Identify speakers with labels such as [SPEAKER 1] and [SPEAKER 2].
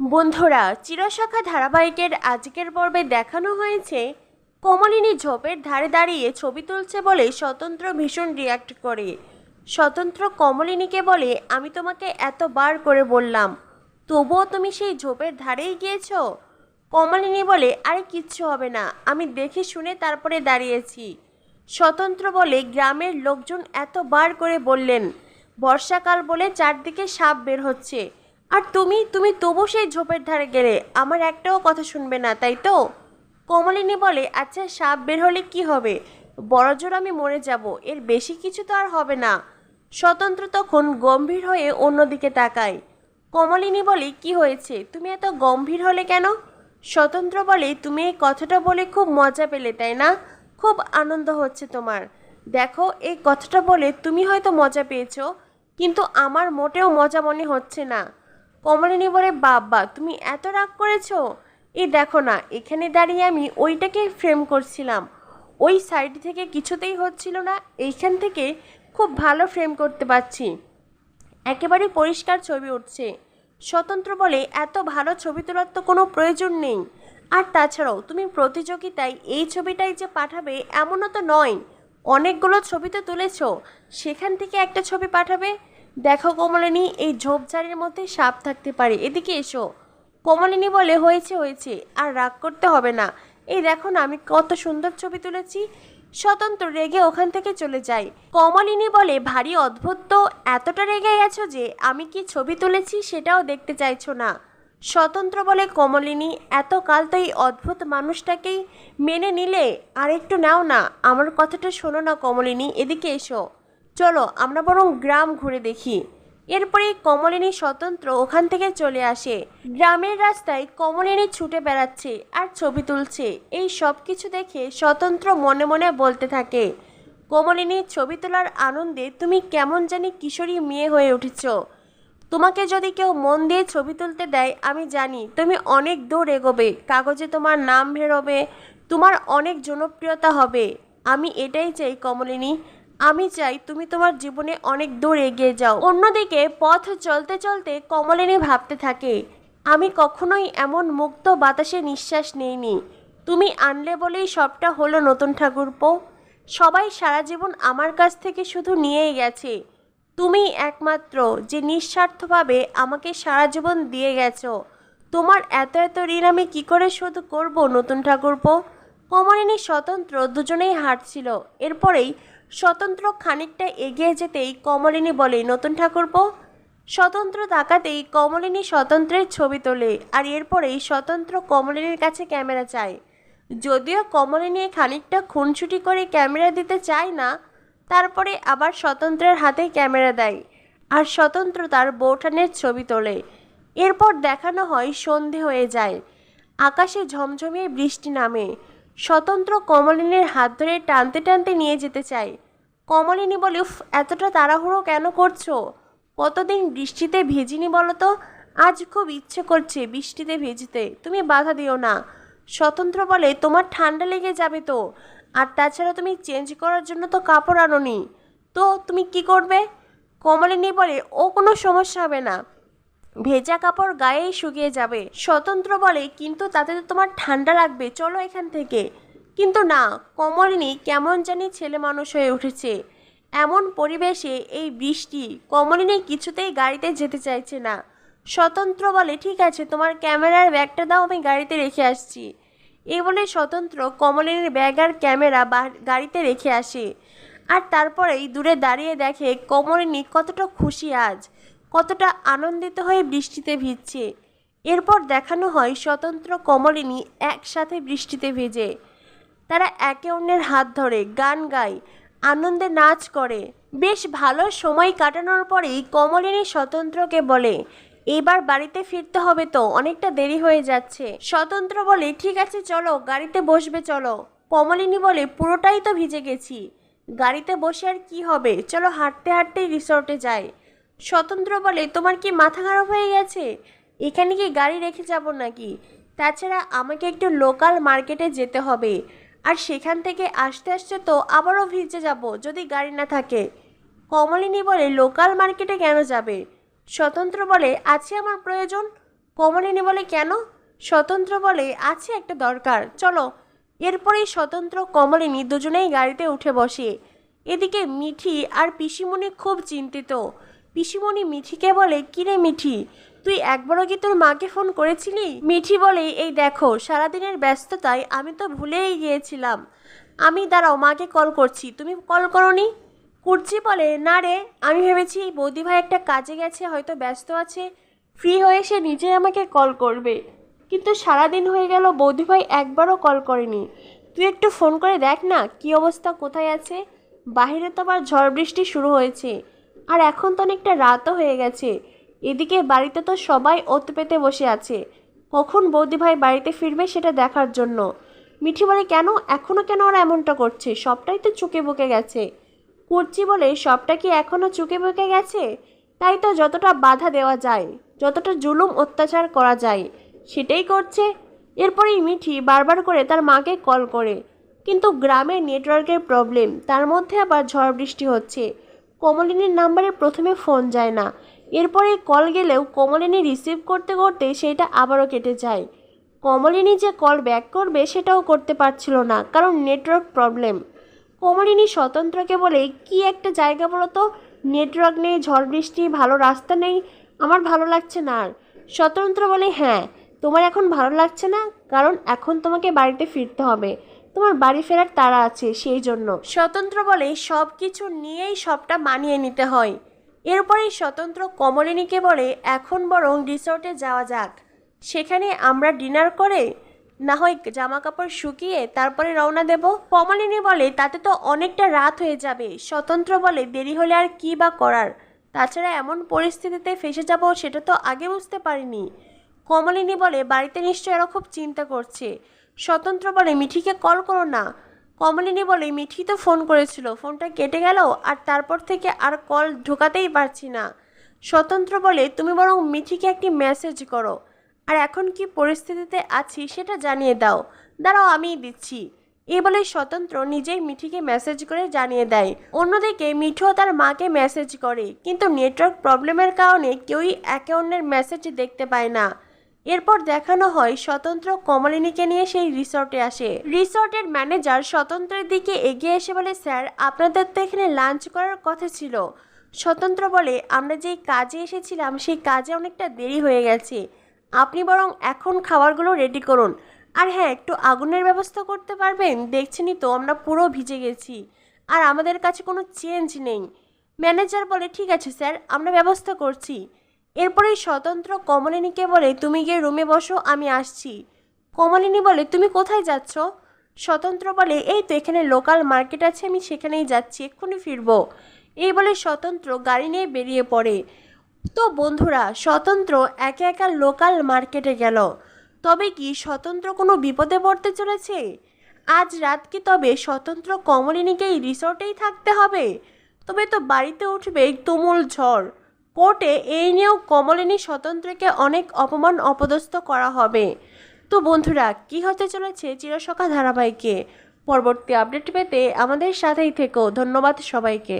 [SPEAKER 1] বন্ধুরা, চিরশাখা ধারাবাহিকের আজকের পর্বে দেখানো হয়েছে কমলিনী ঝোপের ধারে দাঁড়িয়ে ছবি তুলছে বলে স্বতন্ত্র ভীষণ রিয়াক্ট করে। স্বতন্ত্র কমলিনীকে বলে, আমি তোমাকে এতবার করে বললাম, তবুও তুমি সেই ঝোপের ধারেই গিয়েছো? কমলিনী বলে, আরে কিচ্ছু হবে না, আমি দেখে শুনে তারপরে দাঁড়িয়েছি। স্বতন্ত্র বলে, গ্রামের লোকজন এতবার করে বললেন, বর্ষাকাল বলে চারদিকে সাপ বের হচ্ছে। আর তুমি তুমি তবু সেই ঝোপের ধারে গেলে আমার একটাও কথা শুনবে না, তাই তো? কমলিনী বলে আচ্ছা সাপ বের হলে কি হবে? বড়জোর আমি মরে যাব, এর বেশি কিছু তো আর হবে না। স্বতন্ত্র তখন গম্ভীর হয়ে অন্যদিকে তাকায়। কমলিনী বলে, কি হয়েছে? তুমি এত গম্ভীর হলে কেন? স্বতন্ত্র বলে, তুমি এই কথাটা বলে খুব মজা পেলে, তাই না? খুব আনন্দ হচ্ছে তোমার। দেখো, এই কথাটা বলে তুমি হয়তো মজা পেয়েছ, কিন্তু আমার মোটেও মজা মনে হচ্ছে না। কমলিনী বলে, বাবা, তুমি এত রাগ করেছ? এই দেখো না, এখানে দাঁড়িয়ে আমি ওইটাকে ফ্রেম করছিলাম। ওই সাইড থেকে কিছুতেই হচ্ছিল না, এইখান থেকে খুব ভালো ফ্রেম করতে পারছি। একেবারে পরিষ্কার ছবি উঠছে। স্বতন্ত্র বলে, এত ভালো ছবি তোলার তো কোনো প্রয়োজন নেই। আর তাছাড়াও, তুমি প্রতিযোগিতায় এই ছবিটাই যে পাঠাবে এমনও তো নয়। অনেকগুলো ছবি তো তুলেছ। সেখান থেকে একটা ছবি পাঠাবে দেখো কমলিনী, এই ঝোপঝাড়ের মধ্যে সাপ থাকতে পারে। এদিকে এসো। কমলিনী বলে, হয়েছে হয়েছে, আর রাগ করতে হবে না। এই দেখো না, আমি কত সুন্দর ছবি তুলেছি। স্বতন্ত্র রেগে ওখান থেকে চলে যায় কমলিনী বলে, ভারী অদ্ভুত তো, এতটা রেগে গেছো যে আমি কি ছবি তুলেছি সেটাও দেখতে চাইছো না। স্বতন্ত্র বলে, কমলিনী, এত কাল তো এই অদ্ভুত মানুষটাকেই মেনে নিলে আর একটু নাও না। আমার কথাটা শোনো না কমলিনী, এদিকে এসো। চলো, আমরা বরং গ্রাম ঘুরে দেখি। এরপরে কমলিনী স্বতন্ত্র ওখান থেকে চলে আসে। গ্রামের রাস্তায় কমলিনী ছুটে বেড়াচ্ছে আর ছবি তুলছে। এই সব কিছু দেখে স্বতন্ত্র মনে মনে বলতে থাকে কমলিনীর ছবি তোলার আনন্দে তুমি কেমন জানি কিশোরী মেয়ে হয়ে উঠেছ। তোমাকে যদি কেউ মন দিয়ে ছবি তুলতে দেয়, আমি জানি তুমি অনেক দূর এগোবে, কাগজে তোমার নাম বেরোবে, তোমার অনেক জনপ্রিয়তা হবে। আমি এটাই চাই কমলিনী আমি চাই তুমি তোমার জীবনে অনেক দূর এগিয়ে যাও। অন্যদিকে পথ চলতে চলতে কমলিনী ভাবতে থাকে, আমি কখনোই এমন মুক্ত বাতাসে নিঃশ্বাস নেইনি। তুমি আনলে বলেই সবটা হলো নতুন ঠাকুরপো। সবাই সারা জীবন আমার কাছ থেকে শুধু নিয়েই গেছে। তুমি একমাত্র যে নিঃস্বার্থভাবে আমাকে সারা জীবন দিয়ে গেছো। তোমার এত এত ঋণ আমি কী করে শোধ করব নতুন ঠাকুরপো? কমলিনী স্বতন্ত্র দুজনেই হাঁটছিল, এরপরেই স্বতন্ত্র খানিকটা এগিয়ে যেতেই কমলিনী বলে, নতুন ঠাকুরপো? স্বতন্ত্র তাকাতেই কমলিনী স্বতন্ত্রের ছবি তোলে আর এরপরেই স্বতন্ত্র কমলিনীর কাছে ক্যামেরা চায়। যদিও কমলিনী খানিকটা খুনছুটি করে ক্যামেরা দিতে চায় না, তারপরে আবার স্বতন্ত্রের হাতে ক্যামেরা দেয় আর স্বতন্ত্র তার বৌঠানের ছবি তোলে। এরপর দেখানো হয় সন্ধে হয়ে যায়। আকাশে ঝমঝমিয়ে বৃষ্টি নামে। স্বতন্ত্র কমলিনীর হাত ধরে টানতে টানতে নিয়ে যেতে চাই। কমলিনী বলে, উফ, এতটা তাড়াহুড়ো কেন করছ? কতদিন বৃষ্টিতে ভেজিনি বলো তো? আজ খুব ইচ্ছে করছে বৃষ্টিতে ভিজতে। তুমি বাধা দিও না। স্বতন্ত্র বলে, তোমার ঠান্ডা লেগে যাবে তো। আর তাছাড়া তুমি চেঞ্জ করার জন্য তো কাপড় আনোনি। তো, তুমি কি করবে? কমলিনী বলে, ও কোনো সমস্যা হবে না। ভেজা কাপড় গায়েই শুকিয়ে যাবে। স্বতন্ত্র বলে, কিন্তু তাতে তো তোমার ঠান্ডা লাগবে, চলো এখান থেকে। কিন্তু না, কমলিনী কেমন জানি ছেলে মানুষ হয়ে উঠেছে। এমন পরিবেশে এই বৃষ্টি কমলিনী কিছুতেই গাড়িতে যেতে চাইছে না। স্বতন্ত্র বলে, ঠিক আছে, তোমার ক্যামেরার ব্যাগটা দাও, আমি গাড়িতে রেখে আসছি। এই বলে স্বতন্ত্র কমলিনীর ব্যাগ আর ক্যামেরা গাড়িতে রেখে আসে। আর তারপরেই দূরে দাঁড়িয়ে দেখে কমলিনী কতটা খুশি আজ। কতটা আনন্দিত হয়ে বৃষ্টিতে ভিজছে। এরপর দেখানো হয় স্বতন্ত্র কমলিনী একসাথে বৃষ্টিতে ভেজে। তারা একে অন্যের হাত ধরে, গান গায়, আনন্দে নাচ করে। বেশ ভালো সময় কাটানোর পরেই কমলিনী স্বতন্ত্রকে বলে, এবার বাড়িতে ফিরতে হবে তো, অনেকটা দেরি হয়ে যাচ্ছে। স্বতন্ত্র বলে, ঠিক আছে, চলো, গাড়িতে বসবে, চলো। কমলিনী বলে, পুরোটাই তো ভিজে গেছি। গাড়িতে বসে আর কি হবে? চলো, হাঁটতে, হাঁটতেই রিসর্টে যাই। স্বতন্ত্র বলে তোমার কি মাথা খারাপ হয়ে গেছে? এখানে কি গাড়ি রেখে যাব নাকি? তাছাড়া আমাকে একটু লোকাল মার্কেটে যেতে হবে। আর সেখান থেকে আসতে আসতে তো আবারও ভিজে যাব যদি গাড়ি না থাকে। কমলিনী বলে লোকাল মার্কেটে কেন যাবে? স্বতন্ত্র বলে, আছে আমার প্রয়োজন। কমলিনী বলে, কেন? স্বতন্ত্র বলে, আছে একটা দরকার। চলো। এরপরেই স্বতন্ত্র কমলিনী দুজনেই গাড়িতে উঠে বসে। এদিকে মিঠি আর পিসিমণি খুব চিন্তিত। পিসিমণি মিঠিকে বলে, কিরে মিঠি, তুই একবারও কি তোর মাকে ফোন করেছিলি? মিঠি বলে, এই দেখো, সারাদিনের ব্যস্ততায় আমি তো ভুলেই গিয়েছিলাম। আমি দাঁড়াও, মাকে কল করছি। তুমি কল করনি? কুর্চি বলে, না রে, আমি ভেবেছি বৌদি ভাই একটা কাজে গেছে, হয়তো ব্যস্ত আছে। ফ্রি হয়ে সে নিজে আমাকে কল করবে। কিন্তু সারাদিন হয়ে গেল, বৌদি ভাই একবারও কল করেনি। তুই একটু ফোন করে দেখ না, কি অবস্থা, কোথায় আছে? বাইরে তো আবার ঝড় বৃষ্টি শুরু হয়েছে। আর এখন তো অনেকটা রাতও হয়ে গেছে। এদিকে বাড়িতে তো সবাই ওত পেতে বসে আছে। কখন বৌদি ভাই বাড়িতে ফিরবে সেটা দেখার জন্য। মিঠি বলে, কেন? এখনও কেন ওরা এমনটা করছে? সবটাই তো চুকে বুকে গেছে। কুর্চি বলে, সবটা কি এখনও চুকে বুকে গেছে? তাই তো যতটা বাধা দেওয়া যায়, যতটা জুলুম অত্যাচার করা যায়, সেটাই করছে। এরপরেই মিঠি বারবার করে তার মাকে কল করে। কিন্তু গ্রামে নেটওয়ার্কের প্রবলেম, তার মধ্যে আবার ঝড় বৃষ্টি হচ্ছে। কমলিনীর নাম্বারে প্রথমে ফোন যায় না। এরপরে কল গেলেও কমলিনী রিসিভ করতে করতে সেটা আবারও কেটে যায়। কমলিনী যে কল ব্যাক করবে সেটাও করতে পারছিল না, কারণ নেটওয়ার্ক প্রবলেম। কমলিনী স্বতন্ত্রকে বলে, কি একটা জায়গা বলো তো? নেটওয়ার্ক নেই, ঝড় বৃষ্টি, ভালো রাস্তা নেই, আমার ভালো লাগছে না আর। স্বতন্ত্র বলে হ্যাঁ তোমার এখন ভালো লাগছে না, কারণ এখন তোমাকে বাড়িতে ফিরতে হবে। তোমার বাড়ি ফেরার তারা আছে, সেই জন্য। স্বতন্ত্র বলে সব কিছু নিয়েই সবটা মানিয়ে নিতে হয়। এরপরেই স্বতন্ত্র কমলিনীকে বলে, এখন বরং রিসর্টে যাওয়া যাক। সেখানে আমরা ডিনার করে, না হয় জামা কাপড় শুকিয়ে তারপরে রওনা দেব? কমলিনী বলে, তাতে তো অনেকটা রাত হয়ে যাবে। স্বতন্ত্র বলে, দেরি হলে আর কি বা করার? তাছাড়া এমন পরিস্থিতিতে ফেসে যাব সেটা তো আগে বুঝতে পারিনি। কমলিনী বলে, বাড়িতে নিশ্চয় এরা খুব চিন্তা করছে। স্বতন্ত্র বলে, মিঠিকে কল করো না। কমলিনী বলে, মিঠি তো ফোন করেছিল। ফোনটা কেটে গেল আর তারপর থেকে আর কল ঢোকাতেই পারছি না। স্বতন্ত্র বলে, তুমি বরং মিঠিকে একটি মেসেজ করো। আর এখন কি পরিস্থিতিতে আছি সেটা জানিয়ে দাও। দাঁড়াও, আমিই দিচ্ছি। এই বলে স্বতন্ত্র নিজেই মিঠিকে মেসেজ করে জানিয়ে দেয়। অন্যদিকে মিঠু তার মাকে মেসেজ করে। কিন্তু নেটওয়ার্ক প্রবলেমের কারণে কেউই একে অন্যের মেসেজ দেখতে পায় না। এরপর দেখানো হয় স্বতন্ত্র কমলিনীকে নিয়ে সেই রিসর্টে আসে। রিসর্টের ম্যানেজার স্বতন্ত্রের দিকে এগিয়ে এসে বলে, স্যার, আপনাদের তো এখানে লাঞ্চ করার কথা ছিল। স্বতন্ত্র বলে, আমরা যেই কাজে এসেছিলাম, সেই কাজে অনেকটা দেরি হয়ে গেছে। আপনি বরং এখন খাবারগুলো রেডি করুন। আর হ্যাঁ একটু আগুনের ব্যবস্থা করতে পারবেন? দেখছেনই তো, আমরা পুরো ভিজে গেছি। আর আমাদের কাছে কোনো চেঞ্জ নেই। ম্যানেজার বলে, ঠিক আছে স্যার, আমরা ব্যবস্থা করছি। এরপরেই স্বতন্ত্র কমলিনীকে বলে, তুমি গিয়ে রুমে বসো, আমি আসছি। কমলিনী বলে, তুমি কোথায় যাচ্ছ? স্বতন্ত্র বলে, এই তো এখানে লোকাল মার্কেট আছে, আমি সেখানেই যাচ্ছি, এক্ষুনি ফিরবো। এই বলে স্বতন্ত্র গাড়ি নিয়ে বেরিয়ে পড়ে। তো বন্ধুরা, স্বতন্ত্র একা একা লোকাল মার্কেটে গেল। তবে কি স্বতন্ত্র কোনো বিপদে পড়তে চলেছে? আজ রাত কি তবে স্বতন্ত্র কমলিনীকে এই রিসর্টেই থাকতে হবে? তবে তো বাড়িতে উঠবে তুমুল ঝড়। কোর্টে এই নিয়েও কমলিনী স্বতন্ত্রকে অনেক অপমান অপদস্থ করা হবে। তো বন্ধুরা, কি হতে চলেছে চিরসখা ধারাবাহিকে? পরবর্তী আপডেট পেতে আমাদের সাথেই থেকো। ধন্যবাদ সবাইকে।